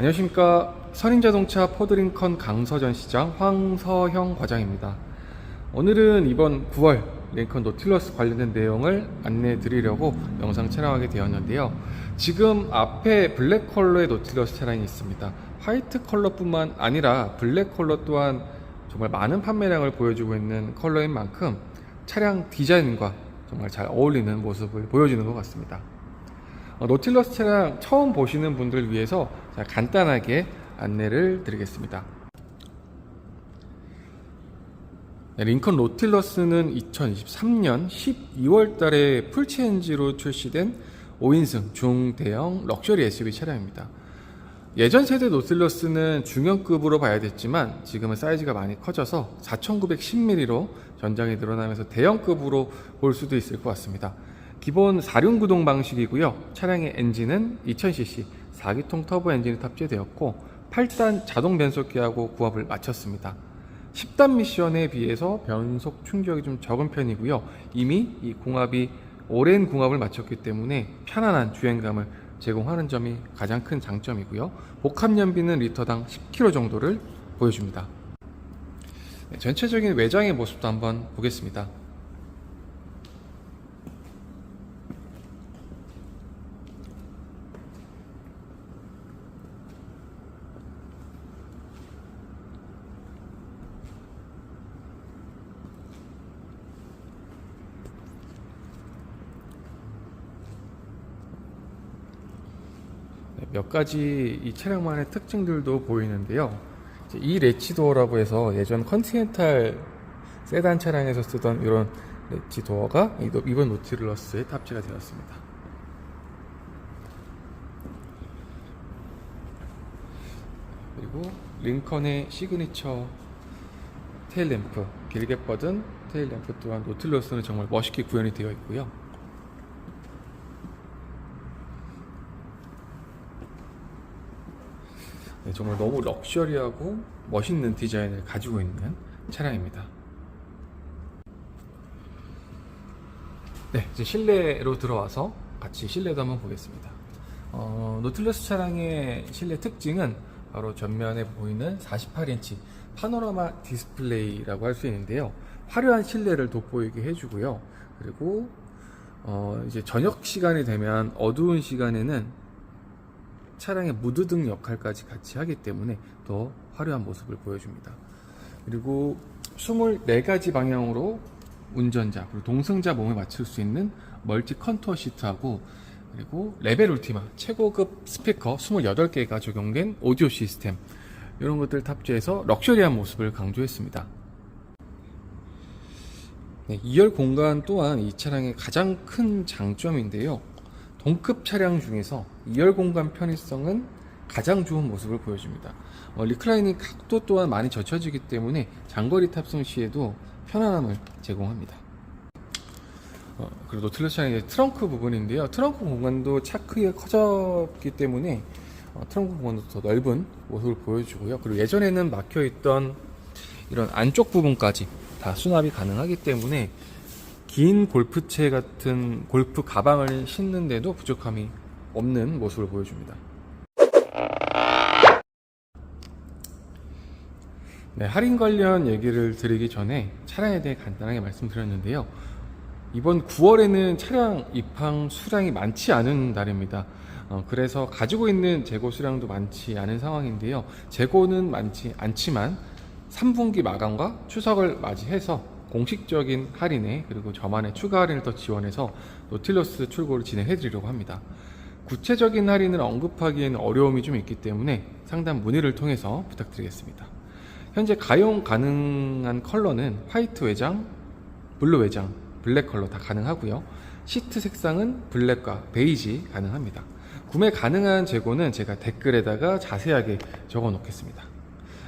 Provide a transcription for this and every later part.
안녕하십니까 선인자동차 포드링컨 강서전 시장 황서형 과장입니다. 오늘은 이번 9월 링컨 노틸러스 관련된 내용을 안내해 드리려고 영상 촬영하게 되었는데요. 지금 앞에 블랙 컬러의 노틸러스 차량이 있습니다. 화이트 컬러뿐만 아니라 블랙 컬러 또한 정말 많은 판매량을 보여주고 있는 컬러인 만큼 차량 디자인과 정말 잘 어울리는 모습을 보여주는 것 같습니다. 어, 노틸러스 차량 처음 보시는 분들을 위해서 자, 간단하게 안내를 드리겠습니다. 네, 링컨 노틸러스는 2023년 12월 달에 풀체인지로 출시된 5인승 중대형 럭셔리 SUV 차량입니다. 예전 세대 노틸러스는 중형급으로 봐야 됐지만 지금은 사이즈가 많이 커져서 4910mm로 전장이 늘어나면서 대형급으로 볼 수도 있을 것 같습니다. 기본 4륜 구동 방식이고요. 차량의 엔진은 2000cc 4기통 터보 엔진이 탑재되었고 8단 자동 변속기하고 구합을 마쳤습니다. 10단 미션에 비해서 변속 충격이 좀 적은 편이고요. 이미 이 궁합이 오랜 궁합을 마쳤기 때문에 편안한 주행감을 제공하는 점이 가장 큰 장점이고요. 복합 연비는 리터당 10km 정도를 보여줍니다. 네, 전체적인 외장의 모습도 한번 보겠습니다. 몇 가지 이 차량만의 특징들도 보이는데요. 이 레치도어라고 해서 예전 컨티넨탈 세단 차량에서 쓰던 이런 레치도어가 이번 노티를러스에 탑재가 되었습니다. 그리고 링컨의 시그니처 테일램프, 길게 뻗은 테일램프 또한 노틸러스는 정말 멋있게 구현이 되어 있고요. 네, 정말 너무 럭셔리하고 멋있는 디자인을 가지고 있는 차량입니다. 네, 이제 실내로 들어와서 같이 실내도 한번 보겠습니다. 어, 노틸러스 차량의 실내 특징은 바로 전면에 보이는 48인치 파노라마 디스플레이라고 할 수 있는데요. 화려한 실내를 돋보이게 해주고요. 그리고 어, 이제 저녁 시간이 되면 어두운 시간에는 차량의 무드등 역할까지 같이 하기 때문에 더 화려한 모습을 보여줍니다. 그리고 24가지 방향으로 운전자 그리고 동승자 몸에 맞출 수 있는 멀티 컨투어 시트하고 그리고 레벨 울티마 최고급 스피커 28개가 적용된 오디오 시스템 이런 것들 탑재해서 럭셔리한 모습을 강조했습니다. 네, 2열 공간 또한 이 차량의 가장 큰 장점인데요. 동급 차량 중에서 2열 공간 편의성은 가장 좋은 모습을 보여줍니다. 어, 리클라이닝 각도 또한 많이 젖혀지기 때문에 장거리 탑승 시에도 편안함을 제공합니다. 어, 그리고 노틸러스 차량의 트렁크 부분인데요. 트렁크 공간도 차 크기가 커졌기 때문에 어, 트렁크 공간도 더 넓은 모습을 보여주고요. 그리고 예전에는 막혀있던 이런 안쪽 부분까지 다 수납이 가능하기 때문에 긴 골프채 같은 골프 가방을 신는데도 부족함이 없는 모습을 보여줍니다. 네, 할인 관련 얘기를 드리기 전에 차량에 대해 간단하게 말씀드렸는데요. 이번 9월에는 차량 입항 수량이 많지 않은 날입니다. 어, 그래서 가지고 있는 재고 수량도 많지 않은 상황인데요. 재고는 많지 않지만 3분기 마감과 추석을 맞이해서 공식적인 할인에 그리고 저만의 추가 할인을 더 지원해서 노틸러스 출고를 진행해 드리려고 합니다. 구체적인 할인을 언급하기에는 어려움이 좀 있기 때문에 상담 문의를 통해서 부탁드리겠습니다. 현재 가용 가능한 컬러는 화이트 외장, 블루 외장, 블랙 컬러 다 가능하고요. 시트 색상은 블랙과 베이지 가능합니다. 구매 가능한 재고는 제가 댓글에다가 자세하게 적어 놓겠습니다.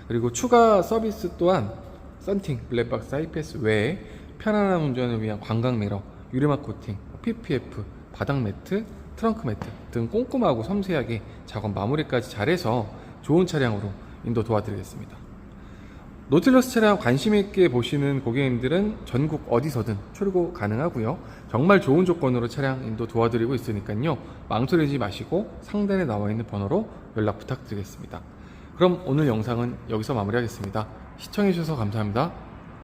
그리고 추가 서비스 또한 썬팅, 블랙박스 하이패스 외에 편안한 운전을 위한 광각 미러, 유리막 코팅, PPF, 바닥 매트, 트렁크 매트 등 꼼꼼하고 섬세하게 작업 마무리까지 잘해서 좋은 차량으로 인도 도와드리겠습니다. 노틸러스 차량 관심 있게 보시는 고객님들은 전국 어디서든 출고 가능하고요. 정말 좋은 조건으로 차량 인도 도와드리고 있으니까요. 망설이지 마시고 상단에 나와 있는 번호로 연락 부탁드리겠습니다. 그럼 오늘 영상은 여기서 마무리하겠습니다. 시청해주셔서 감사합니다.